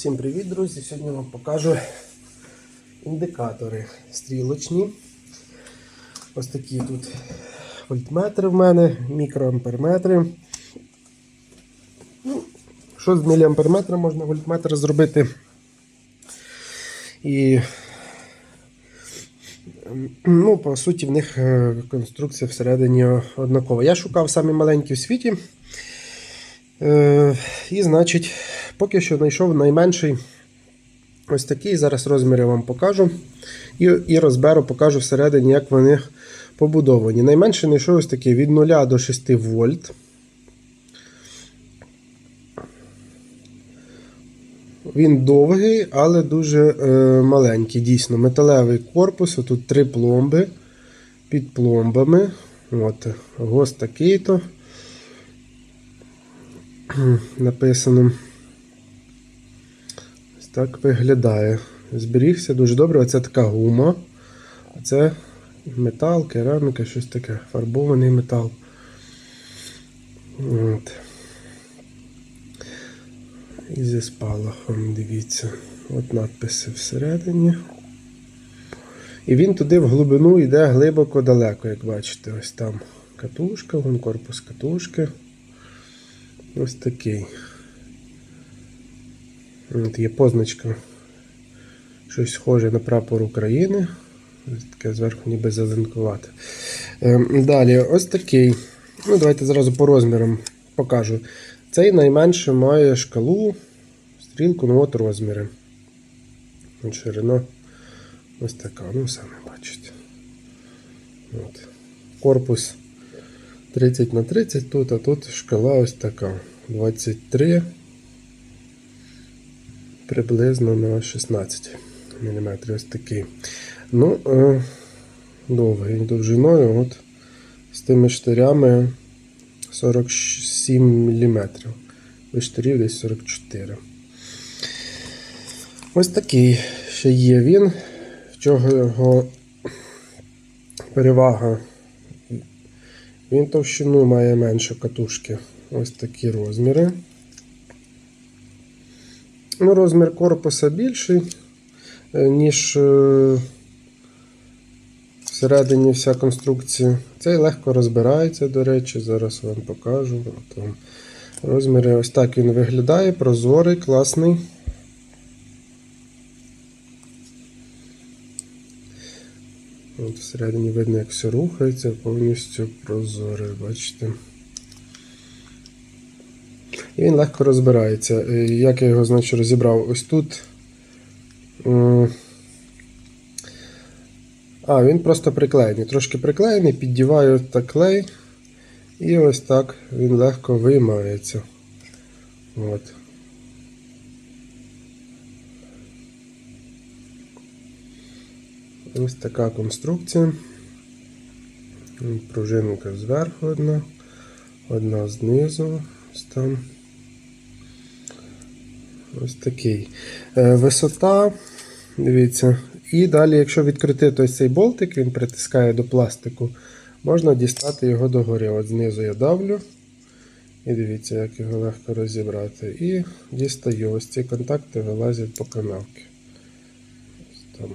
Всім привіт, друзі! Сьогодні я вам покажу індикатори стрілочні. Ось такі тут вольтметри в мене, мікроамперметри. Ну, що з міліамперметра можна вольтметр зробити? І ну, по суті, в них е, конструкція всередині однакова. Я шукав самі маленькі в світі. Е, і, значить, поки що знайшов найменший ось такий. Зараз розміри вам покажу. І і розберу, покажу всередині, як вони побудовані. Найменший знайшов ось такий від 0 до 6 вольт. Він довгий, але дуже е, маленький. Дійсно, металевий корпус. Тут три пломби під пломбами. От, Гос такий-то. Написано. Так виглядає. Зберігся дуже добре. Оце така гума. А це метал, кераміка, щось таке. Фарбований метал. От. І зі спалахом, дивіться. От надписи всередині. І він туди в глибину йде глибоко далеко, як бачите, ось там катушка, вон корпус катушки. Ось такий. От є позначка. Щось схоже на прапор України. Ось таке зверху ніби зеленкувати. Ем, далі, ось такий. Ну, Давайте зразу по розмірам покажу. Цей найменше має шкалу, стрілку, ну от розміри. Ширина ось така, ну самі бачите. От. Корпус 30 на 30 тут, а тут шкала ось така. 23 приблизно на 16 мм. Ось такий. Ну, е, довгий довжиною от з тими штирями 47 мм. Без штирів десь 44. Ось такий ще є він. В чого його перевага. Він товщину має менше катушки. Ось такі розміри. Ну, Розмір корпуса більший, е, ніж е, всередині вся конструкція. Цей легко розбирається, до речі, зараз вам покажу. От вам Розміри ось так він виглядає, прозорий, класний. От Всередині видно, як все рухається, повністю прозорий, бачите. І він легко розбирається. Е, Як я його значить, розібрав? Ось тут. А, він просто приклеєний. Трошки приклеєний, піддіваю так клей. І ось так він легко виймається. От. Ось така конструкція. Пружинка зверху одна, одна знизу. Ось там. Ось такий. Е, Висота, дивіться. І далі, якщо відкрити ось цей болтик, він притискає до пластику, можна дістати його догори. От знизу я давлю. І дивіться, як його легко розібрати. І дістаю. Ось ці контакти вилазять по канавці. Ось там.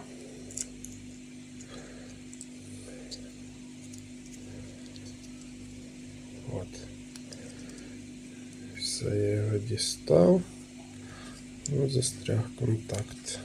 От. Все, я його дістав. Ну, застряг контакт.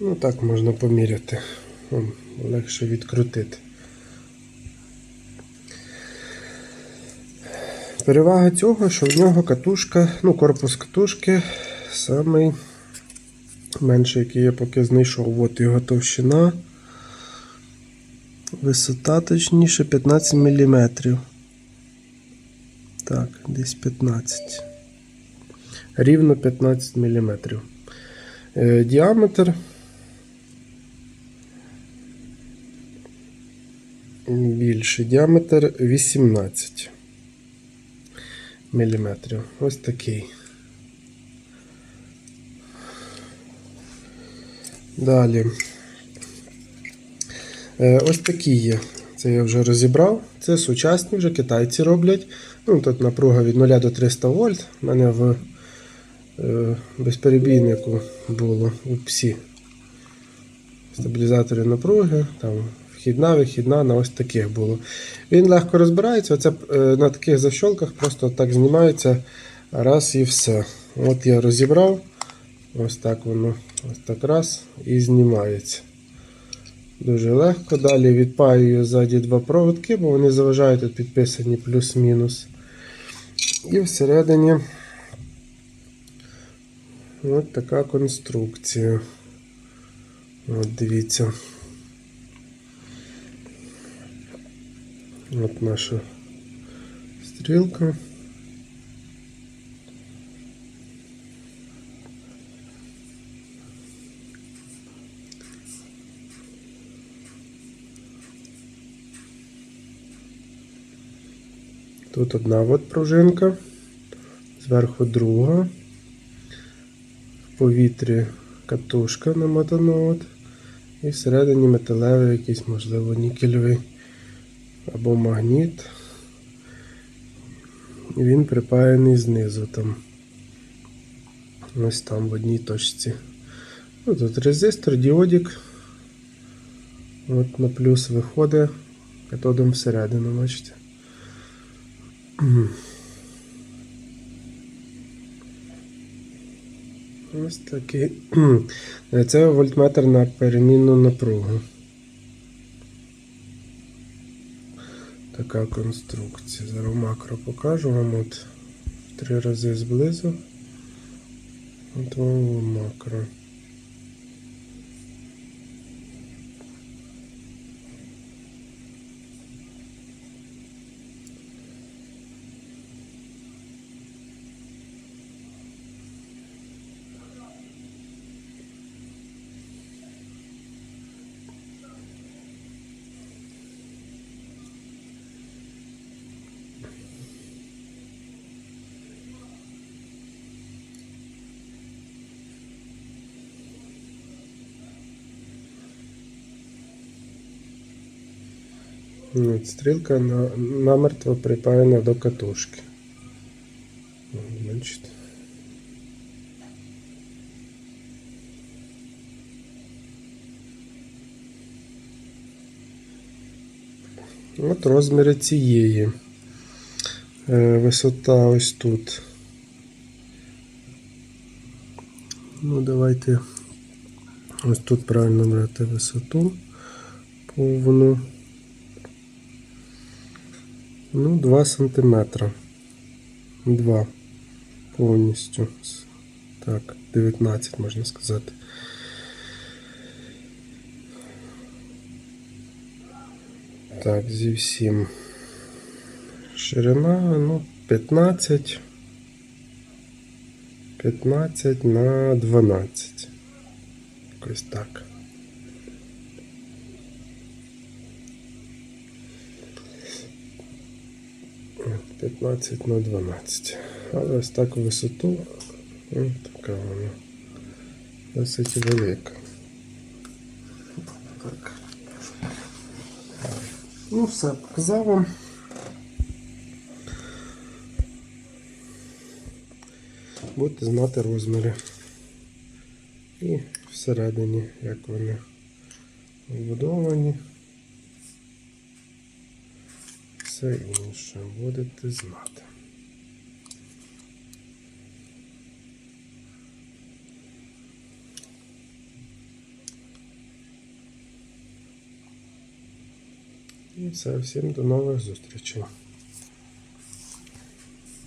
Ну так можна поміряти. Легше відкрутити. Перевага цього, що в нього катушка, ну, корпус катушки самий менший, який я поки знайшов. От його товщина. Висота точніше 15 мм. Так, десь 15. Рівно 15 мм. Е, діаметр. Більший діаметр 18. Мм. Ось такий. Далі. Е, ось такі є. Це я вже розібрав. Це сучасні вже китайці роблять. Ну, Тут напруга від 0 до 300 вольт. У мене в е, безперебійнику було у псі. Стабілізатори напруги, там вхідна, вихідна на ось таких було. Він легко розбирається. Оце е, на таких защолках просто так знімається раз і все. От я розібрав. Ось так воно ось так раз і знімається. Дуже легко. Далі відпаюю ззаді два проводки, бо вони заважають тут підписані плюс-мінус. І всередині от така конструкція. От дивіться. От наша стрілка. Тут одна от пружинка, зверху друга, в повітрі катушка намотана от, і всередині металевий якийсь, можливо, нікельовий або магніт. І він припаяний знизу там. Ось там в одній точці. Ну, Тут резистор, діодик. От на плюс виходить катодом всередину, бачите. Ось такий. Це вольтметр на перемінну напругу. Така конструкція. Зараз макро покажу вам от три рази зблизу. От вам макро. Стрілка на, намертво припаяна до катушки. Бачите? От розміри цієї. Е, Висота ось тут. Ну, давайте ось тут правильно брати висоту повну. Ну, 2 сантиметра. 2 повністю. Так, 19 можна сказати. Так, зі всім. Ширина, ну, 15. 15 на 12. Якось так. От, 15 на 12. Але ось так висоту. Ось така вона. Досить велика. Так. Ну, все, показав вам. Будете знати розміри. І всередині, як вони вбудовані. Все інше будете знати. І все, всім до нових зустрічей.